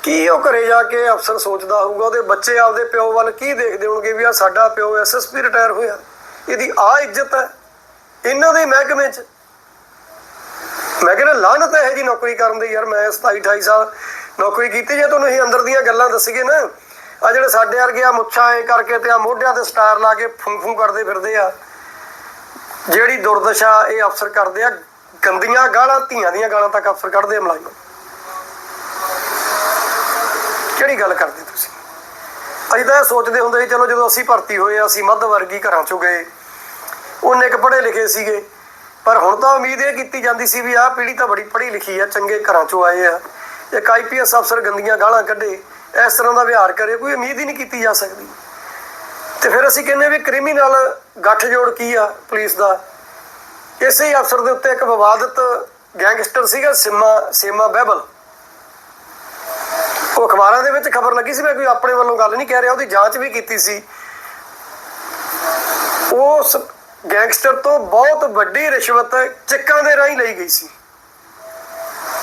ਕੀ ਉਹ ਘਰੇ ਜਾ ਕੇ ਅਫਸਰ ਸੋਚਦਾ ਹੋਊਗਾ, ਉਹਦੇ ਬੱਚੇ ਆਪਦੇ ਪਿਓ ਵੱਲ ਕੀ ਦੇਖਦੇ ਹੋਣਗੇ ਵੀ ਆ ਸਾਡਾ ਪਿਓ ਐਸਐਸਪੀ ਰਿਟਾਇਰ ਹੋਇਆ। ਇਹਦੀ ਆ ਇੱਜ਼ਤ ਹੈ, ਇਹਨਾਂ ਦੇ ਮਹਿਕਮੇ 'ਚ। ਮੈਂ ਕਹਿੰਦਾ, ਲਾਹਨਤ ਹੈ ਜੀ ਨੌਕਰੀ ਕਰਨ ਦੀ, ਯਾਰ ਮੈਂ 27 28 ਸਾਲ ਨੌਕਰੀ ਕੀਤੀ ਜੇ, ਤੁਹਾਨੂੰ ਇਹ ਅੰਦਰ ਦੀਆਂ ਗੱਲਾਂ ਦੱਸੀਏ ਨਾ। ਆ ਜਿਹੜੇ ਸਾਡੇ ਵਰਗੇ ਆ ਮੁੱਛਾਂ ਐ ਕਰਕੇ ਤੇ ਆ ਮੋਢਿਆਂ ਤੇ ਸਟਾਰ ਲਾ ਕੇ ਫੂੰ ਫੂੰ ਕਰਦੇ ਫਿਰਦੇ ਆ। ਜਿਹੜੀ ਦੁਰਦਸ਼ਾ ਇਹ ਅਫਸਰ ਕਰਦੇ ਆ, ਗੰਦੀਆਂ ਗਾਲਾਂ, ਧੀਆਂ ਦੀਆਂ ਗਾਲਾਂ ਤੱਕ ਅਫਸਰ ਕੱਢਦੇ ਆ ਮੁਲਾਜ਼ਮ। ਕਿਹੜੀ ਗੱਲ ਕਰਦੇ ਤੁਸੀਂ? ਅਸੀਂ ਤਾਂ ਇਹ ਸੋਚਦੇ ਹੁੰਦੇ ਸੀ, ਚਲੋ ਜਦੋਂ ਅਸੀਂ ਭਰਤੀ ਹੋਏ ਅਸੀਂ ਮੱਧ ਵਰਗੀ ਘਰਾਂ ਚੋਂ ਗਏ। ਉਹਨੇ ਇੱਕ ਪੜ੍ਹੇ ਲਿਖੇ ਸੀਗੇ। ਪਰ ਹੁਣ ਤਾਂ ਉਮੀਦ ਇਹ ਕੀਤੀ ਜਾਂਦੀ ਸੀ ਵੀ ਆਹ ਪੀੜ੍ਹੀ ਤਾਂ ਬੜੀ ਪੜ੍ਹੀ ਲਿਖੀ ਆ, ਚੰਗੇ ਘਰਾਂ ਚੋਂ ਆਏ ਆ। ਇੱਕ ਆਈਪੀਐਸ ਅਫਸਰ ਗੰਦੀਆਂ ਗਾਲਾਂ ਕੱਢੇ। ਇਸ ਤਰ੍ਹਾਂ ਦਾ ਵਿਹਾਰ ਕਰੇ, ਕੋਈ ਉਮੀਦ ਹੀ ਨਹੀਂ ਕੀਤੀ ਜਾ ਸਕਦੀ। ਤੇ ਫਿਰ ਅਸੀਂ ਕਹਿੰਦੇ ਵੀ ਕ੍ਰਿਮੀਨਲ ਗੱਠਜੋੜ ਕੀ ਆ ਪੁਲਿਸ ਦਾ? ਇਸੇ ਹੀ ਅਫਸਰ ਦੇ ਉੱਤੇ ਇੱਕ ਵਿਵਾਦਤ ਗੈਂਗਸਟਰ ਸੀਗਾ, ਸਿਮਾ, ਸੇਮਾ ਬਹਿਬਲ। ਉਹ ਅਖਬਾਰਾਂ ਦੇ ਵਿੱਚ ਖਬਰ ਲੱਗੀ ਸੀ, ਮੈਂ ਕੋਈ ਆਪਣੇ ਵੱਲੋਂ ਗੱਲ ਨਹੀਂ ਕਹਿ ਰਿਹਾ, ਉਹਦੀ ਜਾਂਚ ਵੀ ਕੀਤੀ ਸੀ। ਉਸ ਗੈਂਗਸਟਰ ਤੋਂ ਬਹੁਤ ਵੱਡੀ ਰਿਸ਼ਵਤ ਚੱਕਾਂ ਦੇ ਰਾਹੀਂ ਲਈ ਗਈ ਸੀ।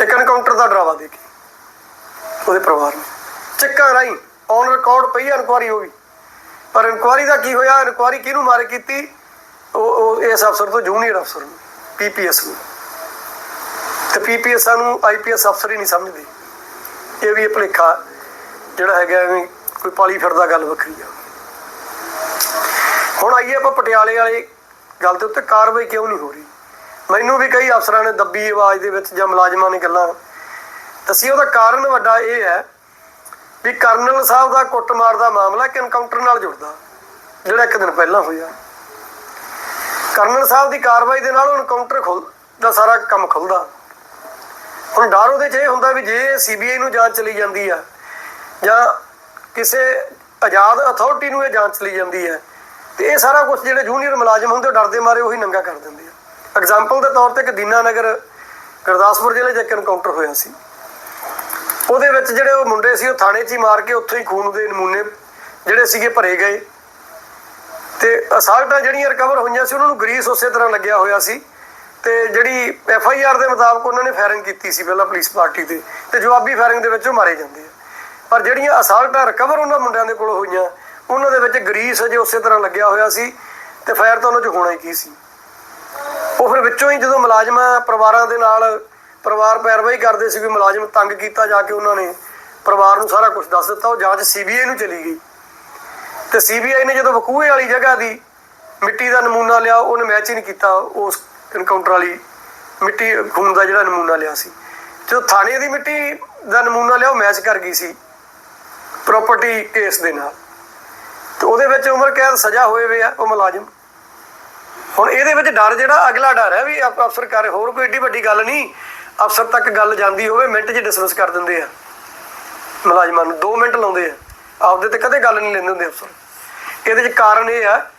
ਇੱਕ ਐਨਕਾਊਂਟਰ ਦਾ ਡਰਾਵਾ ਦੇ ਕੇ, ਉਹਦੇ ਪਰਿਵਾਰ ਨੂੰ। ਚੱਕਾਂ ਰਾਹੀਂ। ਔਨ ਰਿਕਾਰਡ ਪਈ ਇਨਕੁਆਰੀ ਹੋ ਗਈ। ਪਰ ਇਨਕੁਆਰੀ ਦਾ ਕੀ ਹੋਇਆ? ਇਨਕੁਆਰੀ ਕਿਹਨੂੰ ਮਾਰ ਕੀਤੀ? ਉਹ ਇਸ ਅਫਸਰ ਤੋਂ ਜੂਨੀਅਰ ਅਫਸਰ ਨੂੰ ਪੀਪੀਐਸ ਨੂੰ। ਤੇ ਪੀਪੀਐਸ ਨੂੰ ਆਈਪੀਐਸ ਅਫਸਰ ਹੀ ਨਹੀਂ ਸਮਝਦੇ। ਇਹ ਵੀ ਇਹ ਜਿਹੜਾ ਹੈਗਾ ਐਵੇਂ ਕੋਈ ਪਾਲੀ ਫਿਰਦਾ ਗੱਲ ਵੱਖਰੀ ਆ। ਹੁਣ ਆਈਏ ਆਪਾਂ ਪਟਿਆਲੇ ਵਾਲੇ ਗੱਲ ਦੇ ਉੱਤੇ, ਕਾਰਵਾਈ ਕਿਉਂ ਨਹੀਂ ਹੋ ਰਹੀ? ਮੈਨੂੰ ਵੀ ਕਈ ਅਫਸਰਾਂ ਨੇ ਦੱਬੀ ਆਵਾਜ਼ ਦੇ ਵਿੱਚ ਜਾਂ ਮੁਲਾਜ਼ਮਾਂ ਨੇ ਗੱਲਾਂ। ਦੱਸੀ ਉਹਦਾ ਕਾਰਨ ਵੱਡਾ ਇਹ ਹੈ ਵੀ ਕਰਨਲ ਸਾਹਿਬ ਦਾ ਕੁੱਟਮਾਰ ਦਾ ਮਾਮਲਾ ਇੱਕ ਐਨਕਾਊਂਟਰ ਨਾਲ ਜੁੜਦਾ, ਜਿਹੜਾ ਇੱਕ ਦਿਨ ਪਹਿਲਾਂ ਹੋਇਆ। ਕਰਨਲ ਸਾਹਿਬ ਦੀ ਕਾਰਵਾਈ ਦੇ ਨਾਲ ਐਨਕਾਊਂਟਰ ਖੁੱਲ, ਦਾ ਸਾਰਾ ਕੰਮ ਖੁੱਲਦਾ। ਹੁਣ ਡਰ ਉਹਦੇ 'ਚ ਇਹ ਹੁੰਦਾ ਵੀ ਜੇ ਸੀਬੀਆਈ ਨੂੰ ਜਾਂਚ ਚਲੀ ਜਾਂਦੀ ਆ, ਜਾਂ ਕਿਸੇ ਆਜ਼ਾਦ ਅਥਾਰਟੀ ਨੂੰ ਇਹ ਜਾਂਚ ਚਲੀ ਜਾਂਦੀ ਹੈ ਤੇ ਇਹ ਸਾਰਾ ਕੁਝ ਜਿਹੜੇ ਜੂਨੀਅਰ ਮੁਲਾਜ਼ਮ ਹੁੰਦੇ ਡਰਦੇ ਮਾਰੇ ਉਹੀ ਨੰਗਾ ਕਰ ਦਿੰਦੇ ਆ। ਐਗਜ਼ਾਮਪਲ ਦੇ ਤੌਰ ਤੇ ਇੱਕ ਦੀਨਾਨਗਰ ਗੁਰਦਾਸਪੁਰ ਜ਼ਿਲ੍ਹੇ 'ਚ ਇੱਕ ਐਨਕਾਊਂਟਰ ਹੋਇਆ ਸੀ। ਉਹਦੇ ਵਿੱਚ ਜਿਹੜੇ ਉਹ ਮੁੰਡੇ ਸੀ, ਉਹ ਥਾਣੇ 'ਚ ਹੀ ਮਾਰ ਕੇ ਉੱਥੋਂ ਹੀ ਖੂਨ ਦੇ ਨਮੂਨੇ ਜਿਹੜੇ ਸੀਗੇ ਭਰੇ ਗਏ। ਤੇ ਅਸਾਲਟਾਂ ਜਿਹੜੀਆਂ ਰਿਕਵਰ ਹੋਈਆਂ ਸੀ, ਉਹਨਾਂ ਨੂੰ ਗਰੀਸ ਉਸੇ ਤਰ੍ਹਾਂ ਲੱਗਿਆ ਹੋਇਆ ਸੀ। ਤੇ ਜਿਹੜੀ ਐਫ ਆਈ ਆਰ ਦੇ ਮੁਤਾਬਕ ਉਹਨਾਂ ਨੇ ਫਾਇਰਿੰਗ ਕੀਤੀ ਸੀ ਪਹਿਲਾਂ ਪੁਲਿਸ ਪਾਰਟੀ ਤੇ। ਤੇ ਜਵਾਬੀ ਫਾਇਰਿੰਗ ਦੇ ਵਿੱਚ ਉਹ ਮਾਰੇ ਜਾਂਦੇ ਆ। ਪਰ ਜਿਹੜੀਆਂ ਅਸਾਲਟਾਂ ਰਿਕਵਰ ਉਹਨਾਂ ਮੁੰਡਿਆਂ ਦੇ ਕੋਲ ਹੋਈਆਂ, ਉਹਨਾਂ ਦੇ ਵਿੱਚ ਗਰੀਸ ਅਜੇ ਉਸੇ ਤਰ੍ਹਾਂ ਲੱਗਿਆ ਹੋਇਆ ਸੀ ਤੇ ਫਾਇਰ ਤਾਂ ਉਹਨਾਂ 'ਚ ਹੋਣਾ ਹੀ ਕੀ ਸੀ। ਉਹ ਫਿਰ ਵਿੱਚੋਂ ਹੀ ਜਦੋਂ ਮੁਲਾਜ਼ਮਾਂ ਪਰਿਵਾਰਾਂ ਦੇ ਨਾਲ ਪਰਿਵਾਰ ਪੈਰਵਾਈ ਕਰਦੇ ਸੀ ਵੀ ਮੁਲਾਜ਼ਮ ਤੰਗ ਕੀਤਾ ਜਾ ਕੇ ਉਹਨਾਂ ਨੇ ਪਰਿਵਾਰ ਨੂੰ ਸਾਰਾ ਕੁਝ ਦੱਸ ਦਿੱਤਾ, ਉਹ ਜਾਂਚ ਸੀਬੀਆਈ ਨੂੰ ਚਲੀ ਗਈ। ਤੇ ਸੀਬੀਆਈ ਨੇ ਜਦੋਂ ਵਕੂਏ ਵਾਲੀ ਜਗ੍ਹਾ ਦੀ ਮਿੱਟੀ ਦਾ ਨਮੂਨਾ ਲਿਆ, ਉਹਨੇ ਮੈਚ ਹੀ ਨਹੀਂ ਕੀਤਾ, ਉਸ ਐਨਕਾਊਂਟਰ ਵਾਲੀ ਮਿੱਟੀ, ਖੂਨ ਦਾ ਜਿਹੜਾ ਨਮੂਨਾ ਲਿਆ ਸੀ। ਜਦੋਂ ਥਾਣੇ ਦੀ ਮਿੱਟੀ ਦਾ ਨਮੂਨਾ ਲਿਆ, ਉਹ ਮੈਚ ਕਰ ਗਈ ਸੀ ਪ੍ਰਾਪਰਟੀ ਕੇਸ ਦੇ ਨਾਲ। ਤੇ ਉਹਦੇ ਵਿੱਚ ਉਮਰ ਕੈਦ ਸਜ਼ਾ ਹੋਏ ਵੇ ਆ, ਉਹ ਮੁਲਾਜ਼ਮ। ਹੁਣ ਇਹਦੇ ਵਿੱਚ ਡਰ ਜਿਹੜਾ, ਅਗਲਾ ਡਰ ਹੈ ਵੀ ਅਫ- ਅਫਸਰ ਕਰੇ ਹੋਰ ਕੋਈ ਏਡੀ ਵੱਡੀ ਗੱਲ ਨਹੀਂ। ਅਫਸਰ ਤੱਕ ਗੱਲ ਜਾਂਦੀ ਹੋਵੇ, ਮਿੰਟ 'ਚ ਡਿਸਮਿਸ ਕਰ ਦਿੰਦੇ ਆ। ਮੁਲਾਜ਼ਮਾਂ ਨੂੰ 2 ਮਿੰਟ ਲਾਉਂਦੇ ਆ। ਆਪਦੇ ਤੇ ਕਦੇ ਗੱਲ ਨਹੀਂ ਲੈਂਦੇ ਹੁੰਦੇ ਅਫਸਰ। ਇਹਦੇ 'ਚ ਕਾਰਨ ਇਹ ਆ,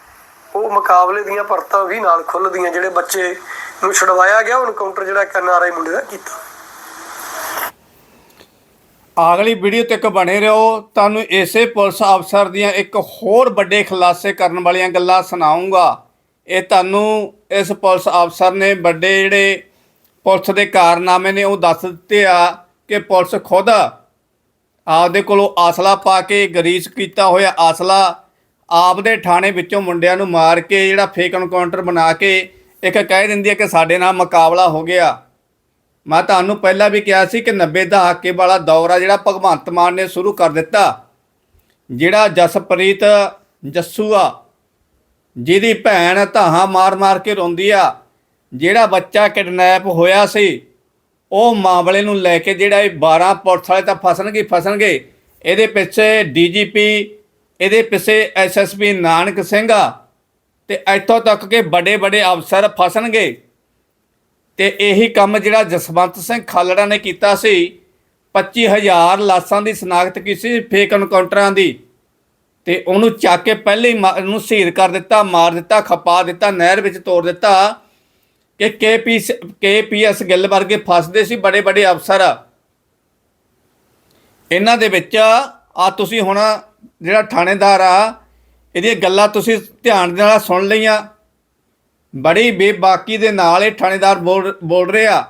ਉਹ ਮੁਕਾਬਲੇ ਦੀਆਂ ਪਰਤਾਂ ਵੀ ਨਾਲ ਖੁੱਲਦੀਆਂ, ਜਿਹੜੇ ਬੱਚੇ ਨੂੰ ਛਡਵਾਇਆ ਗਿਆ, ਉਹ ਐਨਕਾਊਂਟਰ ਜਿਹੜਾ ਇੱਕ ਮੁੰਡੇ ਦਾ ਕੀਤਾ। ਅਗਲੀ ਵੀਡੀਓ ਤੱਕ ਬਣੇ ਰਹੋ। ਤੁਹਾਨੂੰ ਇਸੇ ਪੁਲਿਸ ਅਫਸਰ ਦੀਆਂ ਇੱਕ ਹੋਰ ਵੱਡੇ ਖੁਲਾਸੇ ਕਰਨ ਵਾਲੀਆਂ ਗੱਲਾਂ ਸੁਣਾਉਂਗਾ। ਇਹ ਤੁਹਾਨੂੰ ਇਸ ਪੁਲਿਸ ਅਫਸਰ ਨੇ ਵੱਡੇ ਜਿਹੜੇ ਪੁਲਿਸ ਦੇ ਕਾਰਨਾਮੇ ਨੇ ਉਹ ਦੱਸ ਦਿੱਤੇ ਆ ਕਿ ਪੁਲਿਸ ਖੁਦ ਆਪਦੇ ਕੋਲੋਂ ਆਸਲਾ ਪਾ ਕੇ ਗਰੀਸ ਕੀਤਾ ਹੋਇਆ ਆਸਲਾ ਆਪਦੇ ਥਾਣੇ ਵਿੱਚੋਂ ਮੁੰਡਿਆਂ ਨੂੰ ਮਾਰ ਕੇ ਜਿਹੜਾ ਫੇਕ ਐਨਕਾਊਂਟਰ ਬਣਾ ਕੇ ਇੱਕ ਕਹਿ ਦਿੰਦੀ ਹੈ ਕਿ ਸਾਡੇ ਨਾਲ ਮੁਕਾਬਲਾ ਹੋ ਗਿਆ। ਮੈਂ ਤੁਹਾਨੂੰ ਪਹਿਲਾਂ ਵੀ ਕਿਹਾ ਸੀ ਕਿ 90 ਦਹਾਕੇ ਵਾਲਾ ਦੌਰ ਆ ਜਿਹੜਾ ਭਗਵੰਤ ਮਾਨ ਨੇ ਸ਼ੁਰੂ ਕਰ ਦਿੱਤਾ, ਜਿਹੜਾ ਜਸਪ੍ਰੀਤ ਜੱਸੂ ਆ ਜਿਹਦੀ ਭੈਣ ਧਾਹਾਂ ਮਾਰ-ਮਾਰ ਕੇ ਰੋਂਦੀ ਆ ਜਿਹੜਾ ਬੱਚਾ ਕਿਡਨੈਪ ਹੋਇਆ ਸੀ, ਉਹ ਮਾਮਲੇ ਨੂੰ ਲੈ ਕੇ ਜਿਹੜਾ ਇਹ 12 ਪੁਲਿਸ ਵਾਲੇ ਤਾਂ ਫਸਣਗੇ ਫਸਣਗੇ। ਇਹਦੇ ਪਿੱਛੇ ਡੀਜੀਪੀ, ਇਹਦੇ ਪਿੱਛੇ ਐਸਐਸਪੀ ਨਾਨਕ ਸਿੰਘ ਆ, ਤੇ ਇੱਥੋਂ ਤੱਕ ਕਿ ਵੱਡੇ ਵੱਡੇ ਅਫਸਰ ਫਸਣਗੇ। ਤੇ ਇਹੀ ਕੰਮ ਜਿਹੜਾ ਜਸਵੰਤ ਸਿੰਘ ਖਾਲੜਾ ਨੇ ਕੀਤਾ ਸੀ 25000 ਲਾਸਾਂ ਦੀ ਸਨਾਖਤ ਕੀਤੀ ਸੀ ਫੇਕ ਐਨਕਾਊਂਟਰਾਂ ਦੀ। ਤੇ ਉਹਨੂੰ ਚੱਕ ਕੇ ਪਹਿਲੇ ਹੀ ਮਾ- ਸ਼ਹੀਦ ਕਰ ਦਿੱਤਾ, ਮਾਰ ਦਿੱਤਾ, ਖਪਾ ਦਿੱਤਾ, ਨਹਿਰ ਵਿੱਚ ਤੋੜ ਦਿੱਤਾ। ਕਿ ਕੇਪੀ ਕੇਪੀਐਸ ਗਿੱਲ ਵਰਗੇ ਫਸਦੇ ਸੀ ਬੜੇ ਬੜੇ ਅਫਸਰ। ਇਹਨਾਂ ਦੇ ਵਿੱਚ ਆ ਤੁਸੀਂ ਹੁਣ ਜਿਹੜਾ ਥਾਣੇਦਾਰ ਆ, ਇਹਦੀਆਂ ਗੱਲਾਂ ਤੁਸੀਂ ਧਿਆਨ ਦੇ ਨਾਲ ਸੁਣ ਲਈਆਂ। ਬੜੀ ਬੇਬਾਕੀ ਦੇ ਨਾਲ ਇਹ ਥਾਣੇਦਾਰ ਬੋਲ ਬੋਲ ਰਿਹਾ।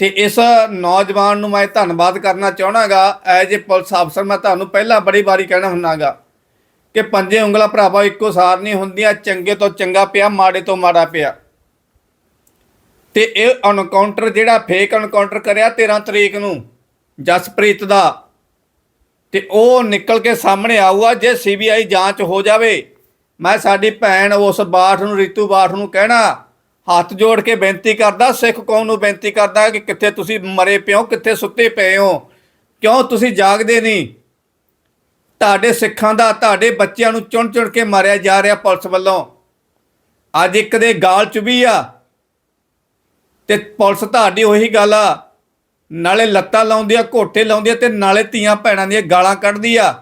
ਤੇ ਇਸ ਨੌਜਵਾਨ ਨੂੰ ਮੈਂ ਧੰਨਵਾਦ ਕਰਨਾ ਚਾਹਣਾਗਾ ਐਜ ਏ ਪੁਲਿਸ ਅਫਸਰ ਮੈਂ ਤੁਹਾਨੂੰ ਪਹਿਲਾਂ ਬੜੀ ਵਾਰੀ ਕਹਿਣਾ ਹੁੰਨਾਗਾ ਕਿ ਪੰਜੇ ਉਂਗਲਾਂ ਭਰਾਵਾ ਇੱਕੋ ਸਾਰ ਨਹੀਂ ਹੁੰਦੀਆਂ, ਚੰਗੇ ਤੋਂ ਚੰਗਾ ਪਿਆ, ਮਾੜੇ ਤੋਂ ਮਾੜਾ ਪਿਆ। ਤੇ ਇਹ ਐਨਕਾਊਂਟਰ ਜਿਹੜਾ ਫੇਕ ਐਨਕਾਊਂਟਰ ਕਰਿਆ 13 ਤਰੀਕ ਨੂੰ, ਜਸਪ੍ਰੀਤ ਦਾ। ਤੇ ਉਹ ਨਿਕਲ ਕੇ ਸਾਹਮਣੇ ਆਊਗਾ, ਜੇ ਸੀਬੀਆਈ ਜਾਂਚ ਹੋ ਜਾਵੇ, ਮੈਂ ਸਾਡੀ ਭੈਣ ਉਸ ਬਾਠ ਨੂੰ, ਰਿਤੂ ਬਾਠ ਨੂੰ ਕਹਿਣਾ, ਹੱਥ ਜੋੜ ਕੇ ਬੇਨਤੀ ਕਰਦਾ, ਸਿੱਖ ਕੌਮ ਨੂੰ ਬੇਨਤੀ ਕਰਦਾ ਕਿ ਕਿੱਥੇ ਤੁਸੀਂ ਮਰੇ ਪਿਓ, ਕਿੱਥੇ ਸੁੱਤੇ ਪਏ ਹੋ, ਕਿਉਂ ਤੁਸੀਂ ਜਾਗਦੇ ਨਹੀਂ? ਤੁਹਾਡੇ ਸਿੱਖਾਂ ਦਾ, ਤੁਹਾਡੇ ਬੱਚਿਆਂ ਨੂੰ ਚੁਣ ਚੁਣ ਕੇ ਮਾਰਿਆ ਜਾ ਰਿਹਾ ਪੁਲਿਸ ਵੱਲੋਂ। ਅੱਜ ਇੱਕ ਦੇ ਗਾਲ ਚੁਬੀ ਆ। ਤੇ ਪੁਲਿਸ ਤੁਹਾਡੀ ਉਹੀ ਗੱਲ ਆ। ਨਾਲੇ ਲੱਤਾਂ ਲਾਉਂਦੀ ਆ ਘੋਟੇ ਲਾਉਂਦੀ ਆ ਤੇ ਨਾਲੇ ਧੀਆਂ ਭੈਣਾਂ ਦੀਆਂ ਗਾਲਾਂ ਕੱਢਦੀ ਆ।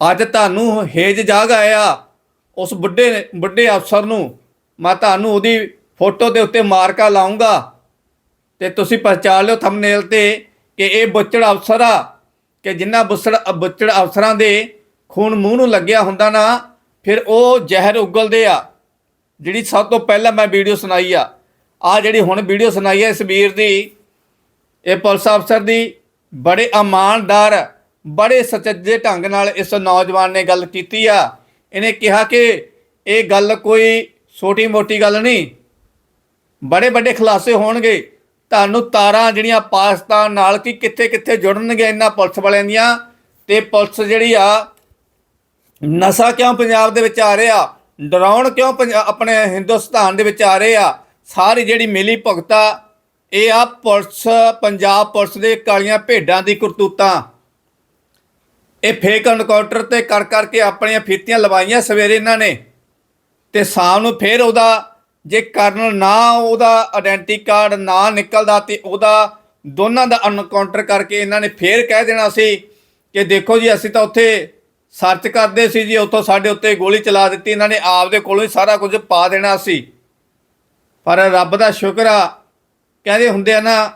ਅੱਜ ਤੁਹਾਨੂੰ ਹੇਜ ਜਾਗ ਆਇਆ ਉਸ ਬੁੱਢੇ ਬੁੱਢੇ ਅਫਸਰ ਨੂੰ। ਮੈਂ ਤੁਹਾਨੂੰ ਉਹਦੀ ਫੋਟੋ ਦੇ ਉੱਤੇ ਮਾਰਕਾ ਲਾਉਂਗਾ ਤੇ ਤੁਸੀਂ ਪਛਾਣ ਲਿਓ ਥੰਬਨੇਲ ਤੇ ਕਿ ਇਹ ਬੁੱਚੜ ਅਫਸਰ ਆ ਕਿ ਜਿੰਨਾ ਬੁੱਚੜ ਬੁੱਚੜ ਅਫਸਰਾਂ ਦੇ ਖੂਨ ਮੂੰਹ ਨੂੰ ਲੱਗਿਆ ਹੁੰਦਾ ਨਾ, ਫਿਰ ਉਹ ਜ਼ਹਿਰ ਉਗਲਦੇ ਆ। ਜਿਹੜੀ ਸਭ ਤੋਂ ਪਹਿਲਾਂ ਮੈਂ ਵੀਡੀਓ ਸੁਣਾਈ ਆ। ਆ ਜਿਹੜੀ ਹੁਣ ਵੀਡੀਓ ਸੁਣਾਈ ਹੈ ਇਸ ਵੀਰ ਦੀ, ਇਹ ਪੁਲਿਸ ਅਫਸਰ ਦੀ, ਬੜੇ ਇਮਾਨਦਾਰ, ਬੜੇ ਸੱਚੇ ਢੰਗ ਨਾਲ ਇਸ ਨੌਜਵਾਨ ਨੇ ਗੱਲ ਕੀਤੀ ਆ। ਇਹਨੇ ਕਿਹਾ ਕਿ ਇਹ ਗੱਲ ਕੋਈ ਛੋਟੀ ਮੋਟੀ ਗੱਲ ਨਹੀਂ, ਬੜੇ ਵੱਡੇ ਖੁਲਾਸੇ ਹੋਣਗੇ। ਤੁਹਾਨੂੰ ਤਾਰਾਂ ਜਿਹੜੀਆਂ ਪਾਕਿਸਤਾਨ ਨਾਲ ਕੀ ਕਿੱਥੇ ਕਿੱਥੇ ਜੁੜਨਗੇ ਇਹਨਾਂ ਪੁਲਿਸ ਵਾਲਿਆਂ ਦੀਆਂ, ਤੇ ਪੁਲਿਸ ਜਿਹੜੀ ਆ, ਨਸ਼ਾ ਕਿਉਂ ਪੰਜਾਬ ਦੇ ਵਿੱਚ ਆ ਰਿਹਾ, ਡਰਾਉਣ ਕਿਉਂ ਪੰਜਾ- ਆਪਣੇ ਹਿੰਦੁਸਤਾਨ ਦੇ ਵਿੱਚ ਆ ਰਹੇ ਆ ਸਾਰੀ ਜਿਹੜੀ ਮਿਲੀ ਭੁਗਤਾ, ਇਹ ਆ ਪੁਲਿਸ, ਪੰਜਾਬ ਪੁਲਿਸ ਦੇ ਕਾਲੀਆਂ ਭੇਡਾਂ ਦੀ ਕਰਤੂਤਾਂ। ਇਹ ਫੇਕ ਐਨਕਾਊਂਟਰ ਤੇ ਕਰ ਕਰਕੇ ਆਪਣੀਆਂ ਫੀਤੀਆਂ ਲਵਾਈਆਂ ਸਵੇਰੇ ਇਹਨਾਂ ਨੇ। ਤੇ ਸ਼ਾਮ ਨੂੰ ਫੇਰ ਉਹਦਾ ਜੇ ਕਰਨ ਨਾ ਉਹਦਾ ਆਇਡੈਂਟੀ ਕਾਰਡ ਨਾ ਨਿਕਲਦਾ ਤੇ ਉਹਦਾ ਦੋਨਾਂ ਦਾ ਐਨਕਾਊਂਟਰ ਕਰਕੇ ਇਹਨਾਂ ਨੇ ਫੇਰ ਕਹਿ ਦੇਣਾ ਸੀ ਕਿ ਦੇਖੋ ਜੀ, ਅਸੀਂ ਤਾਂ ਉੱਥੇ ਸਰਚ ਕਰਦੇ ਸੀ ਜੀ, ਉੱਥੋਂ ਸਾਡੇ ਉੱਤੇ ਗੋਲੀ ਚਲਾ ਦਿੱਤੀ, ਇਹਨਾਂ ਨੇ ਆਪਦੇ ਕੋਲੋਂ ਹੀ ਸਾਰਾ ਕੁਝ ਪਾ ਦੇਣਾ ਸੀ। ਪਰ ਰੱਬ ਦਾ ਸ਼ੁਕਰ ਆ, ਕਹਿੰਦੇ ਹੁੰਦੇ ਆ ਨਾ,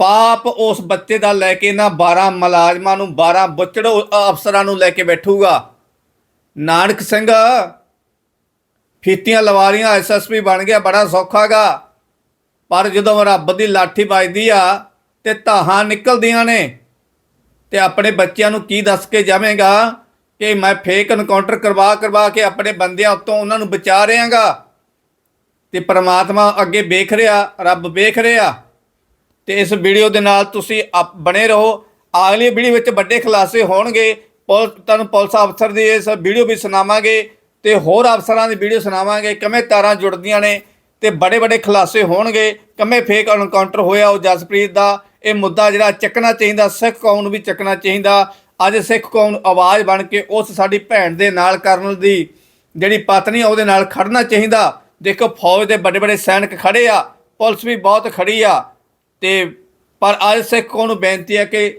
ਪਾਪ ਉਸ ਬੱਚੇ ਦਾ ਲੈ ਕੇ ਨਾ 12 ਮੁਲਾਜ਼ਮਾਂ ਨੂੰ 12 ਬੁੱਚੜੋ ਅਫਸਰਾਂ ਨੂੰ ਲੈ ਕੇ ਬੈਠੂਗਾ। ਨਾਨਕ ਸਿੰਘ, ਫੀਤੀਆਂ ਲਵਾ ਲੀਆਂ ਐਸਐਸਪੀ ਬਣ ਗਿਆ, ਬੜਾ ਸੌਖਾਗਾ। ਪਰ ਜਦੋਂ ਰੱਬ ਦੀ ਲਾਠੀ ਵੱਜਦੀ ਆ ਤੇ ਧਾਹਾਂ ਨਿਕਲਦੀਆਂ ਨੇ, ਤੇ ਆਪਣੇ ਬੱਚਿਆਂ ਨੂੰ ਕੀ ਦੱਸ ਕੇ ਜਾਵੇਂਗਾ ਕਿ ਮੈਂ ਫੇਕ ਐਨਕਾਊਂਟਰ ਕਰਵਾ ਕਰਵਾ ਕੇ ਆਪਣੇ ਬੰਦਿਆਂ ਉੱਤੋਂ ਉਹਨਾਂ ਨੂੰ ਬਚਾ ਰਿਹਾਗਾ? ਤੇ ਪ੍ਰਮਾਤਮਾ ਅੱਗੇ ਵੇਖ ਰਿਹਾ, ਰੱਬ ਵੇਖ ਰਿਹਾ। ਤੇ ਇਸ ਵੀਡੀਓ ਦੇ ਨਾਲ ਤੁਸੀਂ ਅਪ- ਬਣੇ ਰਹੋ। ਅਗਲੀ ਵੀਡੀਓ ਵਿੱਚ ਵੱਡੇ ਖੁਲਾਸੇ ਹੋਣਗੇ। ਪੁਲਿਸ ਤੁਹਾਨੂੰ ਪੁਲਿਸ ਅਫਸਰ ਦੀ ਇਸ ਵੀਡੀਓ ਵੀ ਸੁਣਾਵਾਂਗੇ ਤੇ ਹੋਰ ਅਫਸਰਾਂ ਦੀ ਵੀਡੀਓ ਸੁਣਾਵਾਂਗੇ। ਕਿਵੇਂ ਤਾਰਾਂ ਜੁੜਦੀਆਂ ਨੇ ਤੇ ਬੜੇ ਬੜੇ ਖੁਲਾਸੇ ਹੋਣਗੇ। ਕਿਵੇਂ ਫੇਕ ਐਨਕਾਊਂਟਰ ਹੋਇਆ ਉਹ ਜਸਪ੍ਰੀਤ ਦਾ। ਇਹ ਮੁੱਦਾ ਜਿਹੜਾ ਚੱਕਣਾ ਚਾਹੀਦਾ, ਸਿੱਖ ਕੌਮ ਨੂੰ ਵੀ ਚੱਕਣਾ ਚਾਹੀਦਾ। ਅੱਜ ਸਿੱਖ ਕੌਮ ਨੂੰ ਆਵਾਜ਼ ਬਣ ਕੇ ਉਸ ਸਾਡੀ ਭੈਣ ਦੇ ਨਾਲ ਕਰਨ ਦੀ ਜਿਹੜੀ ਪਤਨੀ ਆ, ਉਹਦੇ ਨਾਲ ਖੜਨਾ ਚਾਹੀਦਾ। ਦੇਖੋ ਫੌਜ ਦੇ ਵੱਡੇ ਵੱਡੇ ਸੈਨਿਕ ਖੜੇ ਆ, ਪੁਲਿਸ ਵੀ ਬਹੁਤ ਖੜੀ ਆ, ਤੇ ਪਰ ਅੱਜ ਸਿੱਖ ਕੌਮ ਨੂੰ ਬੇਨਤੀ ਹੈ ਕਿ